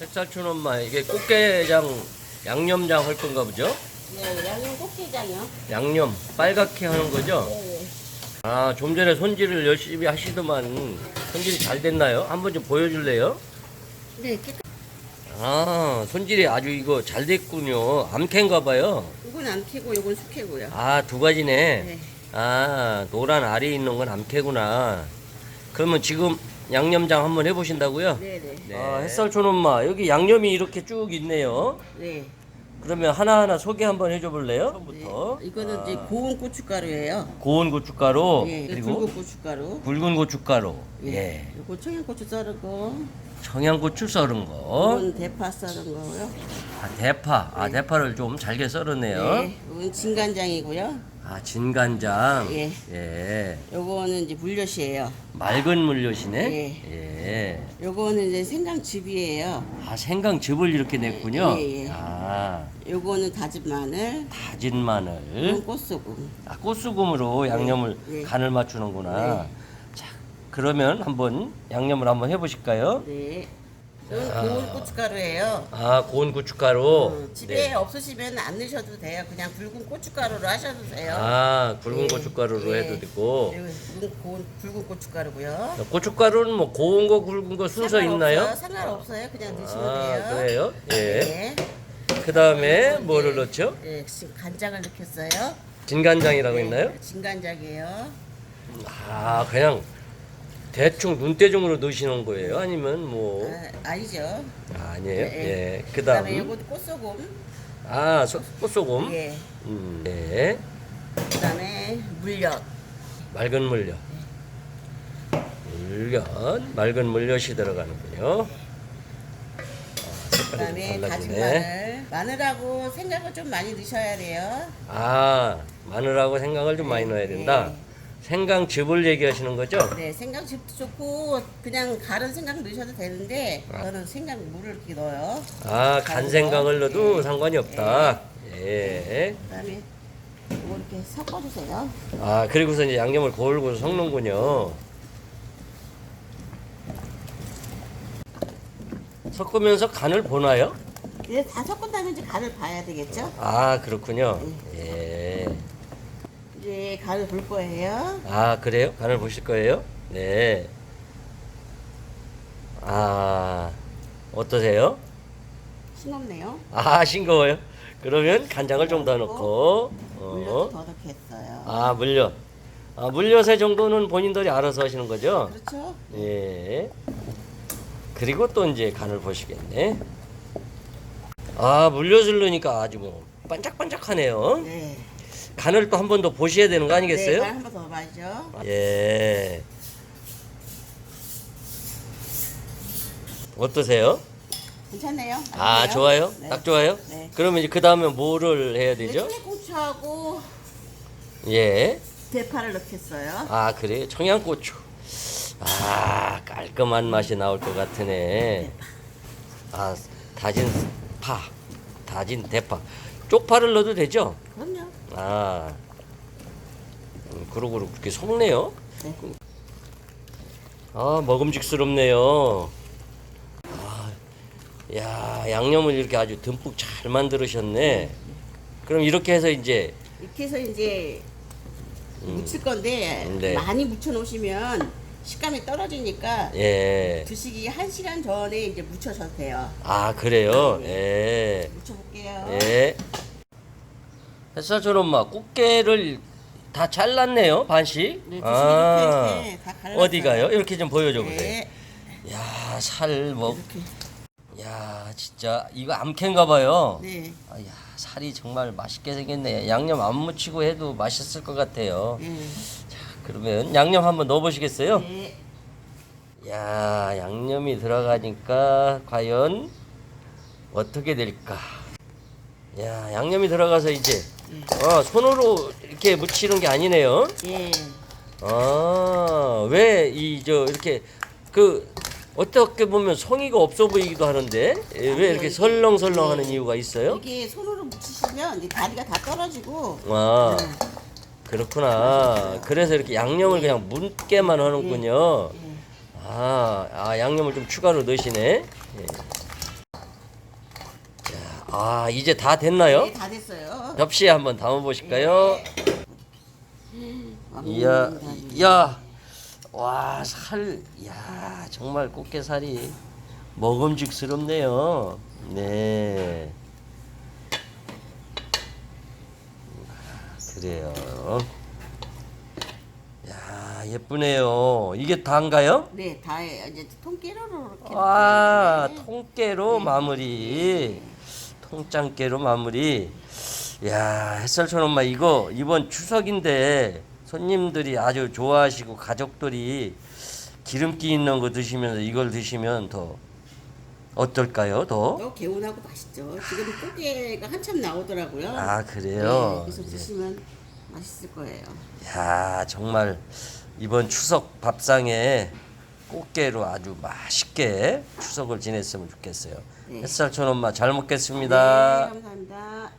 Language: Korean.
햇살촌 엄마 이게 꽃게장 양념장 할 건가 보죠? 네, 양념 꽃게장이요. 양념 빨갛게 하는 거죠? 네. 아 좀 전에 손질을 열심히 하시더만 손질이 잘 됐나요? 한번 좀 보여줄래요? 네, 깨끗. 아 손질이 아주 이거 잘 됐군요. 암캐인가 봐요. 이건 안 캐고 이건 숙캐고요. 아 두 가지네. 네. 아 노란 알이 있는 건 암캐구나. 그러면 지금 양념장 한번 해보신다고요? 네, 네. 아 햇살촌 엄마 여기 양념이 이렇게 쭉 있네요. 네. 그러면 하나하나 소개 한번 해줘 볼래요? 처음부터. 네. 이거는 아, 이제 고운 고춧가루예요. 고운 고춧가루 예, 이거 그리고 굵은 고춧가루. 굵은 고춧가루. 예. 예. 이거 청양고추 썰고, 청양고추 썰은 거. 이건 대파 썰은 거고요. 아, 대파. 아 대파를 좀 잘게 썰었네요. 네. 이건 진간장이고요. 아 진간장. 예. 예. 요거는 이제 물엿이에요. 맑은 물엿이네. 예. 예. 요거는 이제 생강즙이에요. 아 생강즙을 이렇게 냈군요. 예, 예. 아 요거는 다진 마늘. 다진 마늘. 꽃소금. 아 꽃소금으로 양념을 예. 간을 맞추는구나. 네. 자 그러면 한번 양념을 한번 해보실까요? 네. 이건 고운 고춧가루예요. 아 고운 고춧가루. 어, 집에 네. 없으시면 안 넣으셔도 돼요. 그냥 굵은 고춧가루로 하셔도 돼요. 아 굵은 예, 고춧가루로 예. 해도 되고. 이건 고운 굵은 고춧가루고요. 고춧가루는 뭐 고운 거 굵은 거 순서 상관없어요. 있나요? 상관없어요. 그냥 넣으시면 아 돼요. 그래요? 예. 네. 그 다음에 뭐를 넣죠? 예, 지금 간장을 넣겠어요. 진간장이라고 네, 했나요? 진간장이에요. 아 그냥 대충 눈대중으로 넣으시는 거예요? 아니면 뭐 아, 아니죠. 아 니에요? 예, 예. 예. 그다음 그다음에 요거 꽃소금. 아 소, 꽃소금. 예. 음, 네. 그다음에 물엿. 맑은 물엿. 물엿, 맑은 물엿이 들어가는군요. 아, 색깔이 그다음에 좀 다진 달라지네. 마늘. 마늘하고 생강을 좀 많이 넣으셔야 돼요. 아 마늘하고 생강을 좀 많이 넣어야 된다. 네. 생강즙을 얘기하시는 거죠? 네, 생강즙도 좋고 그냥 가른 생강 넣으셔도 되는데 아. 저는 생강 물을 이렇게 넣어요. 아 간생강을 넣어도 네. 상관이 없다. 예. 그다음에 이거 이렇게 섞어주세요. 아 그리고서 이제 양념을 골고루 섞는군요. 섞으면서 간을 보나요? 이제 다 섞은 다음에 이제 간을 봐야 되겠죠? 아 그렇군요. 네. 예. 이제 간을 볼 거예요. 아 그래요? 간을 보실 거예요? 네. 아 어떠세요? 싱겁네요. 아 싱거워요? 그러면 간장을 좀 더 넣고 물엿도 어. 더 넣겠어요. 아 물엿. 아 물엿의 정도는 본인들이 알아서 하시는 거죠? 그렇죠? 예. 그리고 또 이제 간을 보시겠네. 아 물엿을 넣으니까 아주 뭐 반짝반짝하네요. 네. 간을 또 한 번 더 보셔야 되는 거 아니겠어요? 네, 한번 더 봐죠. 예. 어떠세요? 괜찮네요. 아 아니에요? 좋아요? 네. 딱 좋아요? 네. 그러면 이제 그 다음에 뭐를 해야 네, 되죠? 청양고추하고 예. 대파를 넣겠어요. 아 그래요? 청양고추. 아 깔끔한 맛이 나올 것 같으네. 아 다진 파, 다진 대파, 쪽파를 넣어도 되죠? 그럼요. 아 음, 그러고 그렇게 속네요. 네. 아 먹음직스럽네요. 아, 야 양념을 이렇게 아주 듬뿍 잘 만들으셨네. 그럼 이렇게 해서 이제 이렇게 해서 이제 무칠 건데 음, 네. 많이 묻혀 놓으시면 식감이 떨어지니까 예. 드시기 한 시간 전에 이제 무쳐셔도 돼요. 아 그래요. 예. 무쳐볼게요. 예. 햇살처럼 엄마 꽃게를 다 잘랐네요 반씩. 네, 아 이렇게 네, 다 갈랐어요. 어디가요? 이렇게 좀 보여줘 보세요. 네, 야, 살 먹. 이렇게. 야, 진짜 이거 암캔가 봐요. 네. 아, 야, 살이 정말 맛있게 생겼네. 양념 안 묻히고 해도 맛있을 것 같아요. 네. 그러면 양념 한번 넣어 보시겠어요? 네. 야, 양념이 들어가니까 과연 어떻게 될까? 야, 양념이 들어가서 이제 어, 손으로 이렇게 묻히는 게 아니네요. 예. 아, 왜 이 저 이렇게 그 어떻게 보면 성의가 없어 보이기도 하는데 예, 왜 이렇게 설렁설렁하는 이유가 있어요? 이게 손으로 묻히시면 이 다리가 다 떨어지고 아, 네. 그렇구나. 그래서 이렇게 양념을 그냥 묻게만 하는군요. 예. 아, 아 양념을 좀 추가로 넣으시네. 예. 아 이제 다 됐나요? 네, 다 됐어요. 접시에 한번 담아 보실까요? 이야, 야, 와, 살, 야, 정말 꽃게살이 먹음직스럽네요. 네. 그래요. 야, 예쁘네요. 이게 다인가요? 네, 다예요. 이제 통깨로로 이렇게. 아. 통깨로 마무리. 통장깨로 마무리. 야, 햇살촌 엄마 이거 이번 추석인데 손님들이 아주 좋아하시고 가족들이 기름기 있는 거 드시면서 이걸 드시면 더 어떨까요? 더? 또 개운하고 맛있죠. 지금 꽃게가 한참 나오더라고요. 아, 네, 그래요. 그래서 드시면 맛있을 거예요. 야, 정말 이번 추석 밥상에 꽃게로 아주 맛있게 추석을 지냈으면 좋겠어요. 예. 햇살 촌 엄마 잘 먹겠습니다. 네, 감사합니다.